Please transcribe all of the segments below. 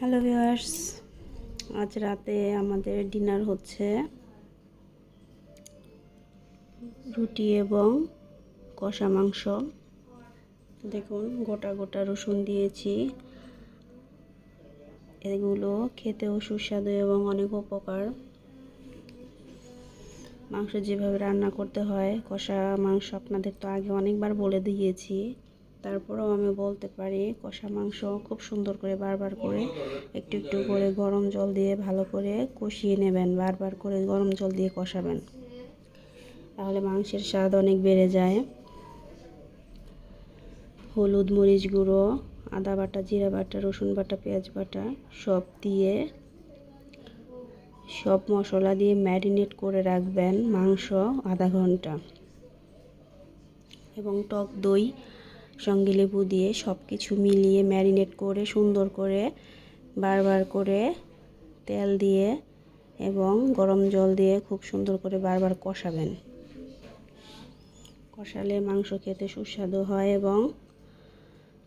Hello viewers, আজ রাতে আমাদের ডিনার হচ্ছে রুটি এবং কষা মাংস। দেখুন, গোটা গোটা রসুন দিয়েছি। এগুলো খেতেও সুস্বাদু এবং অনেক উপকার। মাংস যেভাবে রান্না করতে হয়, কষা মাংস আপনাদের তো আগে অনেকবার বলে দিয়েছি। তারপরেও আমি বলতে পারি কষা মাংস খুব সুন্দর করে বারবার করে একটু একটু করে গরম জল দিয়ে ভালো করে কষিয়ে নেবেন, বারবার করে গরম জল দিয়ে কষাবেন। তাহলে মাংসের স্বাদ অনেক বেড়ে যায়। হলুদ মরিচ গুঁড়ো, আদা বাটা, জিরা বাটা, রসুন বাটা, পেঁয়াজ বাটা সব দিয়ে সব মশলা দিয়ে ম্যারিনেট করে রাখবেন মাংস আধা ঘণ্টা। এবং টক দই সঙ্গে লেবু দিয়ে সব কিছু মিলিয়ে ম্যারিনেট করে, সুন্দর করে বারবার করে তেল দিয়ে এবং গরম জল দিয়ে খুব সুন্দর করে বারবার কষাবেন। কষালে মাংস খেতে সুস্বাদু হয় এবং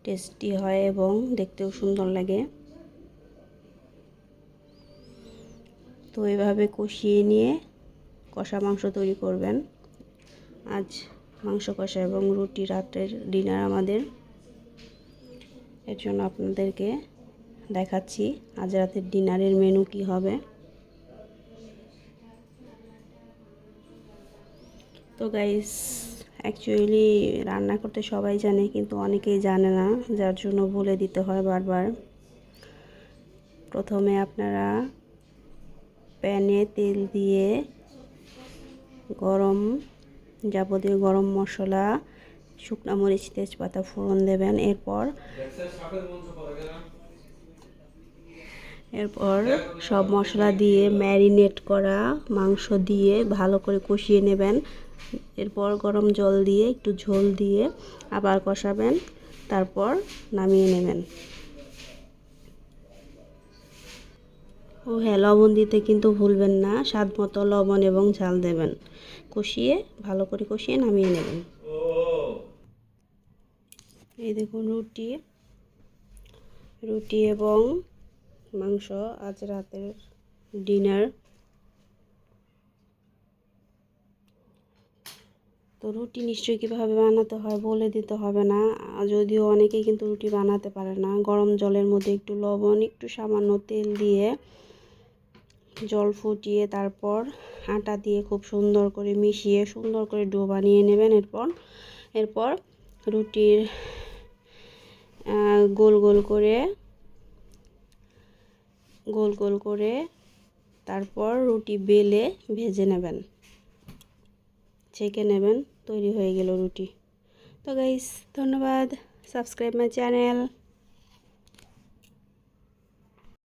টেস্টি হয় এবং দেখতেও সুন্দর লাগে। তো এভাবে কষিয়ে নিয়ে কষা মাংস তৈরি করবেন। আজ মাংস কষা এবং রুটি রাতের ডিনার আমাদের। এর জন্য আপনাদেরকে দেখাচ্ছি আজ রাতের ডিনারের মেনু কি হবে। তো গাইস অ্যাকচুয়ালি রান্না করতে সবাই জানে, কিন্তু অনেকেই জানে না, যার জন্য বলে দিতে হয় বারবার। প্রথমে আপনারা প্যানে তেল দিয়ে গরম যাবতীয় গরম মশলা, শুকনা মরিচ, তেজপাতা ফোড়ন দেবেন। এরপর এরপর সব মশলা দিয়ে ম্যারিনেট করা মাংস দিয়ে ভালো করে কষিয়ে নেবেন। এরপর গরম জল দিয়ে একটু ঝোল দিয়ে আবার কষাবেন, তারপর নামিয়ে নেবেন। ও হ্যাঁ লবণ দিতে কিন্তু ভুলবেন না। স্বাদ মতো লবণ এবং ঝাল দেবেন। কষিয়ে, ভালো করে কষিয়ে নামিয়ে নেবেন। এই দেখুন রুটি। রুটি এবং মাংস আজ রাতের ডিনার। তো রুটি নিশ্চয়ই কীভাবে বানাতে হয় বলে দিতে হবে না। যদিও অনেকেই কিন্তু রুটি বানাতে পারে না, গরম জলের মধ্যে একটু লবণ, একটু সামান্য তেল দিয়ে জল ফুটিয়ে তারপর আটা দিয়ে খুব সুন্দর করে মিশিয়ে সুন্দর করে ডো বানিয়ে নেবেন এরপর। এরপর রুটির গোল গোল করে, গোল গোল করে তারপর রুটি বেলে ভেজে নেবেন। ছেঁকে নেবেন, তৈরি হয়ে গেল রুটি। তো গাইস ধন্যবাদ। Subscribe my channel